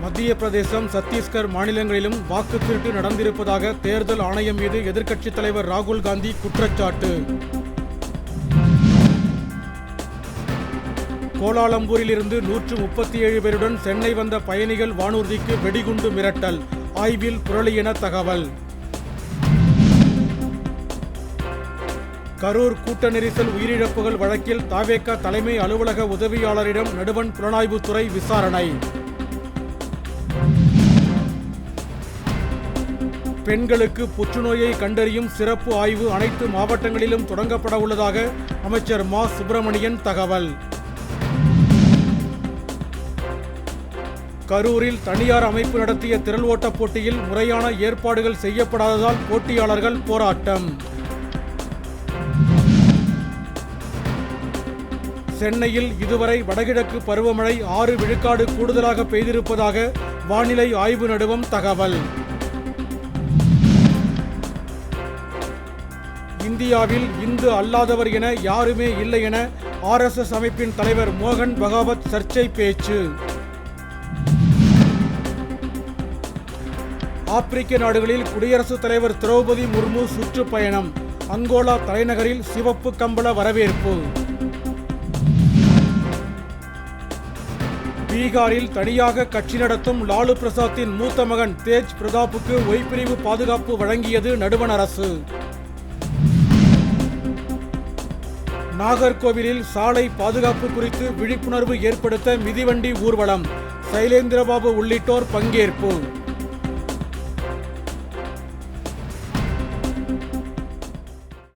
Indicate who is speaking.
Speaker 1: மத்திய பிரதேசம் சத்தீஸ்கர் மாநிலங்களிலும் வாக்கு திருட்டு நடந்திருப்பதாக தேர்தல் ஆணையம் மீது எதிர்க்கட்சித் தலைவர் ராகுல் காந்தி குற்றச்சாட்டு. கோலாலம்பூரிலிருந்து நூற்று முப்பத்தி ஏழு பேருடன் சென்னை வந்த பயணிகள் வானூர்திக்கு வெடிகுண்டு மிரட்டல் ஆய்வில் புரளி என தகவல். கரூர் கூட்ட நெரிசல் உயிரிழப்புகள் வழக்கில் தாவேக தலைமை அலுவலக உதவியாளரிடம் நடுவண் புலனாய்வுத்துறை விசாரணை. பெண்களுக்கு புற்றுநோயை கண்டறியும் சிறப்பு ஆய்வு அனைத்து மாவட்டங்களிலும் தொடங்கப்பட உள்ளதாக அமைச்சர் மா. சுப்பிரமணியன் தகவல். கரூரில் தனியார் அமைப்பு நடத்திய திரள் ஓட்டப் போட்டியில் முறையான ஏற்பாடுகள் செய்யப்படாததால் போட்டியாளர்கள் போராட்டம். சென்னையில் இதுவரை வடகிழக்கு பருவமழை ஆறு விழுக்காடு கூடுதலாக பெய்திருப்பதாக வானிலை ஆய்வு நடுவம் தகவல். இந்தியாவில் இந்து அல்லாதவர் என யாருமே இல்லை என ஆர்எஸ்எஸ் அமைப்பின் தலைவர் மோகன் பகாவத் சர்ச்சை பேச்சு. ஆப்பிரிக்க நாடுகளில் குடியரசுத் தலைவர் திரௌபதி முர்மு சுற்றுப்பயணம். அங்கோலா தலைநகரில் சிவப்பு கம்பள வரவேற்பு. பீகாரில் தனியாக கட்சி நடத்தும் லாலு பிரசாத்தின் மூத்த மகன் தேஜ் பிரதாப்புக்கு ஒய்பிரிவு பாதுகாப்பு வழங்கியது நடுவண் அரசு. நாகர்கோவிலில் சாலை பாதுகாப்பு குறித்து விழிப்புணர்வு ஏற்படுத்த மிதிவண்டி ஊர்வலம் சைலேந்திரபாபு உள்ளிட்டோர் பங்கேற்பு.